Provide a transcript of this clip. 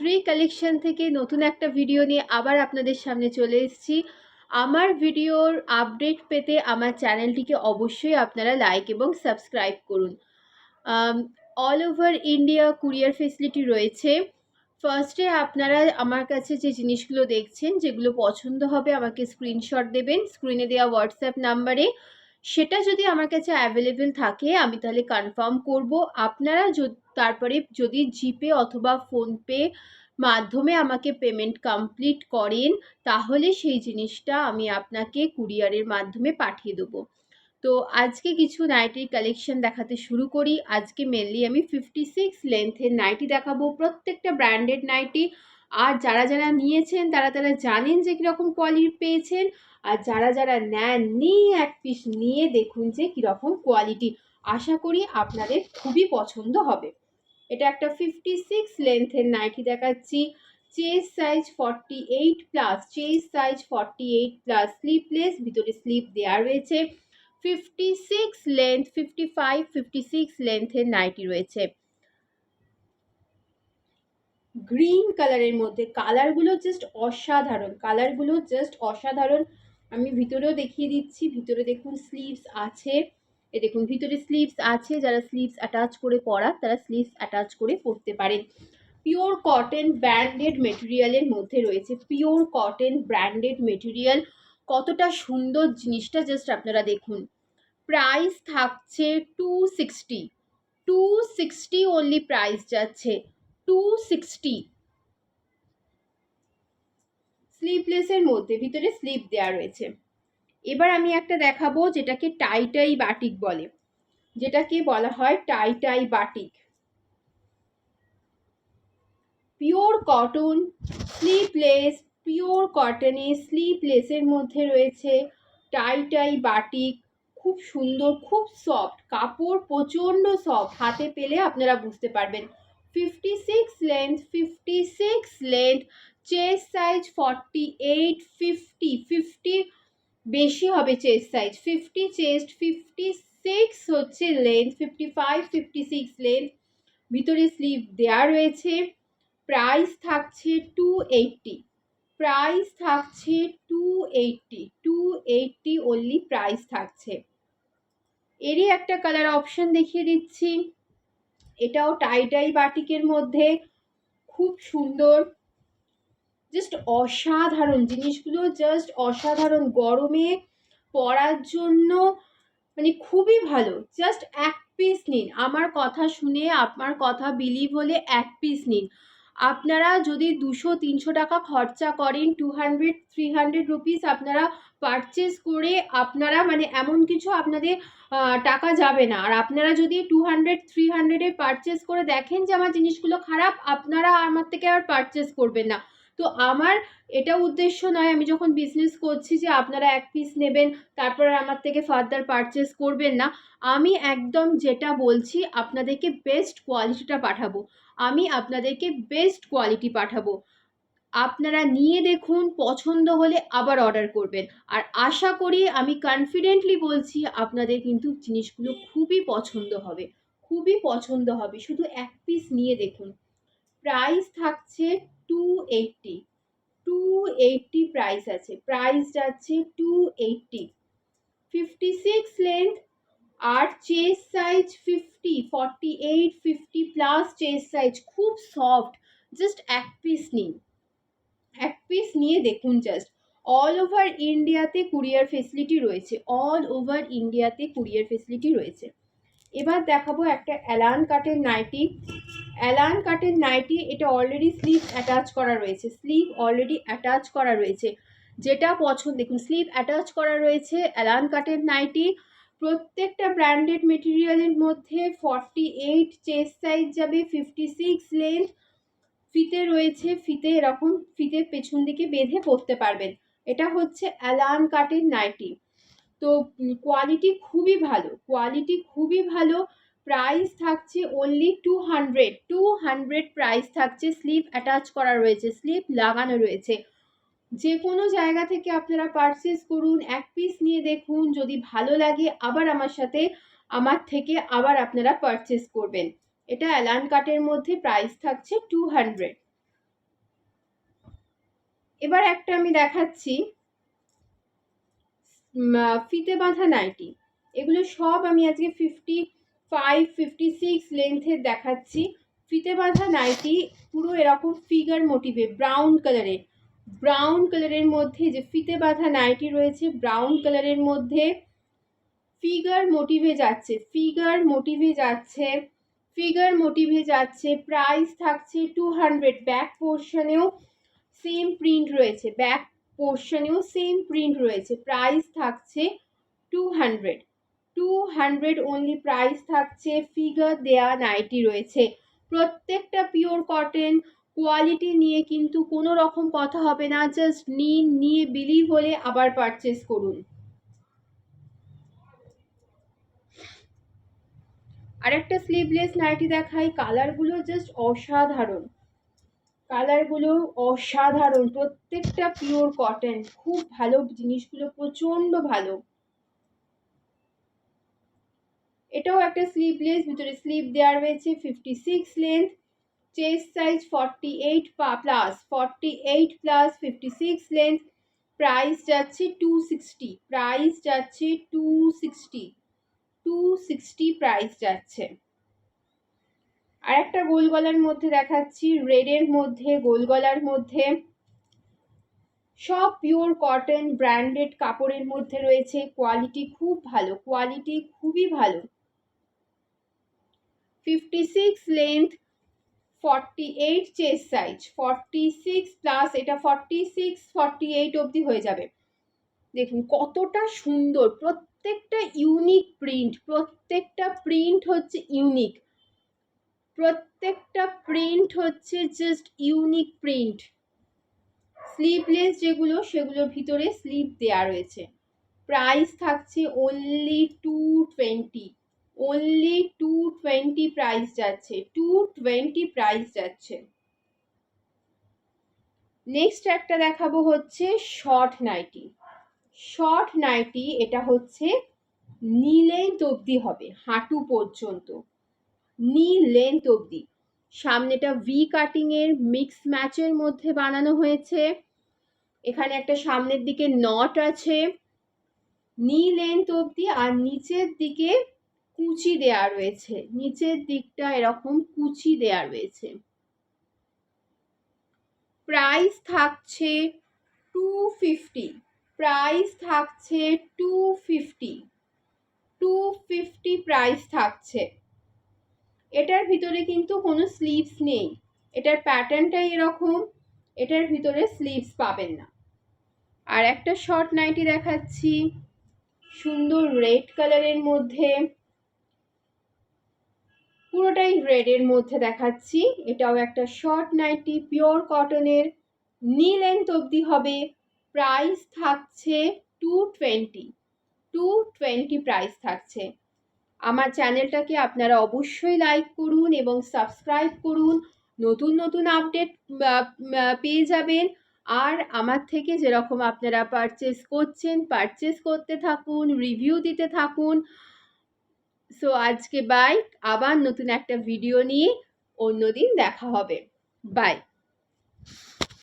Shri collection থেকে নতুন একটা ভিডিও নিয়ে আবার আপনাদের সামনে চলে এসেছি। আমার ভিডিওর আপডেট পেতে আমার চ্যানেলটিকে অবশ্যই আপনারা লাইক এবং সাবস্ক্রাইব করুন। All over India courier facility রয়েছে। ফার্স্টে আপনারা আমার কাছে যে জিনিসগুলো দেখছেন, যেগুলো পছন্দ হবে আমাকে স্ক্রিনশট দেবেন। স্ক্রিনে দেওয়া হোয়াটসঅ্যাপ নাম্বারে সেটা যদি আমার কাছে অ্যাভেলেবেল থাকে, আমি তাহলে কনফার্ম করব। আপনারা তারপরে যদি জিপে অথবা ফোনপে মাধ্যমে আমাকে পেমেন্ট কমপ্লিট করেন, তাহলে সেই জিনিসটা আমি আপনাকে কুরিয়ারের মাধ্যমে পাঠিয়ে দেবো। তো আজকে কিছু নাইটির কালেকশন দেখাতে শুরু করি। আজকে মেনলি আমি ফিফটি সিক্স লেন্থের নাইটি দেখাবো। প্রত্যেকটা ব্র্যান্ডেড নাইটি আর যারা যারা নিয়েছেন, তারা তারা জানেন যে কীরকম কোয়ালিটি পেয়েছেন। আর যারা যারা নেননি, এক পিস নিয়ে দেখুন যে কীরকম কোয়ালিটি আশা করি আপনাদের খুবই পছন্দ হবে। এটা একটা ফিফটি সিক্স লেন্থের নাইটি দেখাচ্ছি। Chest size forty eight plus chest size forty eight plus sleeveless ভিতরে স্লিপ দেওয়া রয়েছে। Fifty six length fifty five fifty six লেন্থের nightie রয়েছে। গ্রিন কালারের মধ্যে কালারগুলো জাস্ট অসাধারণ কালারগুলো জাস্ট অসাধারণ। আমি ভিতরেও দেখিয়ে দিচ্ছি, ভিতরে দেখুন স্লিভস আছে। এ দেখুন, ভিতরে স্লিভস আছে, যারা স্লিভস অ্যাটাচ করে পরা তারা স্লিভস অ্যাটাচ করে পরতে পারেন পিওর কটন ব্র্যান্ডেড মেটেরিয়ালের মধ্যে রয়েছে। পিওর কটন ব্র্যান্ডেড মেটেরিয়াল কতটা সুন্দর জিনিসটা জাস্ট আপনারা দেখুন। প্রাইস থাকছে two sixty two sixty only price যাচ্ছে। টু সিক্সটি স্লিভলেসের মধ্যে, ভিতরে স্লিভ দেওয়া রয়েছে। এবার আমি একটা দেখাবো যেটাকে টাইটাই বাটিক বলে। যেটাকে বলা হয় tie dye batik pure cotton sleeveless pure কটনে মধ্যে রয়েছে টাইটাই বাটিক খুব সুন্দর, খুব সফট কাপড় প্রচণ্ড সফট হাতে পেলে আপনারা বুঝতে পারবেন। Fifty six length fifty six length chest size forty eight fifty fifty বেশি হবে chest size fifty chest fifty six হচ্ছে length fifty five fifty six length ভিতরে স্লিভ দেওয়া রয়েছে। প্রাইস থাকছে টু এইটটি প্রাইস থাকছে two eighty two eighty only price থাকছে। এরই একটা কালার অপশন দেখিয়ে দিচ্ছি। এটাও টাই টাই বাটিকের মধ্যে। খুব সুন্দর। জাস্ট অসাধারণ জিনিসগুলো জাস্ট অসাধারণ গরমে পরার জন্য মানে খুবই ভালো। জাস্ট এক পিস নিন। আমার কথা শুনে, আপনার কথা বিলিভ হলে এক পিস নিন। আপনারা যদি দুশো, তিনশো টাকা খরচা করেন two hundred three hundred rupees আপনারা পারচেস করে আপনারা মানে এমন কিছু আপনাদের টাকা যাবে না। আর আপনারা যদি টু হান্ড্রেড থ্রি হান্ড্রেডে পারচেস করে দেখেন যে আমার জিনিসগুলো খারাপ, আপনারা আমার থেকে আর পারচেস করবেন না। তো আমার এটা উদ্দেশ্য নয়, আমি যখন বিজনেস করছি যে আপনারা এক পিস নেবেন, তারপর আমার থেকে ফার্দার পারচেস করবেন না, আমি একদম যেটা বলছি, আপনাদেরকে বেস্ট কোয়ালিটিটা পাঠাবো। আমি আপনাদেরকে বেস্ট কোয়ালিটি পাঠাবো। আপনারা নিয়ে দেখুন, পছন্দ হলে আবার অর্ডার করবেন। আর আশা করি, আমি কনফিডেন্টলি বলছি, আপনাদের কিন্তু জিনিসগুলো খুবই পছন্দ হবে। খুবই পছন্দ হবে। শুধু এক পিস নিয়ে দেখুন। প্রাইস থাকছে two eighty two eighty price আছে। প্রাইস যাচ্ছে two eighty fifty six length আর chest size fifty forty eight fifty plus chest size খুব সফট জাস্ট এক পিস নিন। এক পিস নিয়ে দেখুন জাস্ট অল ওভার ইন্ডিয়াতে কুরিয়ার ফেসিলিটি রয়েছে। অল ওভার ইন্ডিয়াতে কুরিয়ার ফেসিলিটি রয়েছে। এবার দেখাবো একটা অ্যালান কাটের নাইটি অ্যালান কাটের নাইটি এটা অলরেডি স্লিভ অ্যাটাচ করা রয়েছে। স্লিভ অলরেডি অ্যাটাচ করা রয়েছে। যেটা পছন্দ, দেখুন স্লিভ অ্যাটাচ করা রয়েছে অ্যালান কাটের নাইটি। প্রত্যেকটা ব্র্যান্ডেড মেটেরিয়ালের মধ্যে ফর্টি এইট চেস্ট সাইজ যাবে ফিফটি সিক্স লেন্থ ফিতে রয়েছে, ফিতে এরকম ফিতে পেছন দিকে বেঁধে পরতে পারবেন। এটা হচ্ছে অ্যালান কাটের নাইটি। তো কোয়ালিটি খুবই ভালো কোয়ালিটি খুবই ভালো। প্রাইস থাকছে only two hundred two hundred price থাকছে স্লিপ অ্যাটাচ করা রয়েছে স্লিপ লাগানো রয়েছে। যে কোনো জায়গা থেকে আপনারা পারচেস করুন, এক পিস নিয়ে দেখুন, যদি ভালো লাগে আবার আমার সাথে, আমার থেকে আবার আপনারা পারচেস করবেন। এটা অ্যালান কাটের মধ্যে প্রাইস থাকছে টু হান্ড্রেড এবার একটা আমি দেখাচ্ছি ফিতে বাঁধা নাইটি এগুলো সব আমি আজকে ফিফটি ফাইভ ফিফটি সিক্স লেন্থের দেখাচ্ছি। ফিতে বাঁধা নাইটি, পুরো এরকম ফিগার মোটিভে ব্রাউন কালারের ব্রাউন কালারের মধ্যে যে ফিতে বাঁধা নাইটি রয়েছে ব্রাউন কালারের মধ্যে ফিগার মোটিভে যাচ্ছে ফিগার মোটিভে যাচ্ছে ফিগার মোটিভে যাচ্ছে প্রাইস থাকছে টু হান্ড্রেড ব্যাক পোর্শনেও সেম প্রিন্ট রয়েছে ব্যাক পোর্শনেও সেম প্রিন্ট রয়েছে প্রাইস থাকছে two hundred two hundred only price থাকছে ফিগার দেয়া নাইটি রয়েছে। প্রত্যেকটা পিওর কটন কোয়ালিটি নিয়ে কিন্তু কোনো রকম কথা হবে না জাস্ট নিন নিয়ে বিলিভ হলে আবার পারচেস করুন। আরেকটা স্লিভলেস নাইটি দেখাই কালারগুলো জাস্ট অসাধারণ। কালারগুলো অসাধারণ, প্রত্যেকটা পিওর কটন খুব ভালো জিনিসগুলো, প্রচণ্ড ভালো। এটাও একটা স্লিভলেস ভিতরে স্লিভ দেওয়া রয়েছে fifty six length chest size forty eight plus forty eight plus fifty six length price যাচ্ছে টু সিক্সটি প্রাইস যাচ্ছে two sixty two sixty price যাচ্ছে। আর একটা গোল গলার মধ্যে দেখাচ্ছি রেডের মধ্যে, গোল গলার মধ্যে। সব পিওর কটন ব্র্যান্ডেড কাপড়ের মধ্যে রয়েছে কোয়ালিটি খুব ভালো কোয়ালিটি খুবই ভালো। Fifty six length forty eight chest size forty six plus এটা ফর্টি সিক্স ফর্টি এইট অবধি হয়ে যাবে। দেখুন কতটা সুন্দর, প্রত্যেকটা ইউনিক প্রিন্ট প্রত্যেকটা প্রিন্ট হচ্ছে ইউনিক প্রত্যেকটা প্রিন্ট হচ্ছে জাস্ট ইউনিক প্রিন্ট স্লিভলেস যেগুলো, সেগুলোর ভিতরে স্লিভ দেয়া রয়েছে। প্রাইস থাকছে only two twenty only two twenty price যাচ্ছে টু টোয়েন্টি প্রাইস যাচ্ছে। নেক্সট একটা দেখাবো হচ্ছে শর্ট নাইটি শর্ট নাইটি এটা হচ্ছে নি লেন্থ অবধি হবে, হাঁটু পর্যন্ত। নি লেন্থ অবধি। সামনেটা ভি কাটিং এর মিক্স ম্যাচের মধ্যে বানানো হয়েছে। এখানে একটা সামনের দিকে নট আছে। নি লেন্থ অবধি আর নিচের দিকে কুচি দেয়া রয়েছে। নিচের দিকটা এরকম কুচি দেয়া রয়েছে। প্রাইস থাকছে টু ফিফটি প্রাইস থাকছে two fifty two fifty price থাকছে। এটার ভিতরে কিন্তু কোনো স্লিভস নেই। এটার প্যাটার্নটাই এরকম। এটার ভিতরে স্লিভস পাবেন না। আর একটা শর্ট নাইটি দেখাচ্ছি। সুন্দর রেড কালারের মধ্যে। পুরোটাই রেডের মধ্যে দেখাচ্ছি। এটাও একটা শর্ট নাইটি পিওর কটনের নি লেন্থ অবধি হবে। প্রাইস থাকছে two twenty two twenty price থাকছে। আমার চ্যানেলটাকে আপনারা অবশ্যই লাইক করুন এবং সাবস্ক্রাইব করুন। নতুন নতুন আপডেট পেয়ে যাবেন। আর আমার থেকে যেরকম আপনারা পারচেস করছেন পারচেস করতে থাকুন রিভিউ দিতে থাকুন। সো আজকে বাই আবার নতুন একটা ভিডিও নিয়ে অন্যদিন দেখা হবে। বাই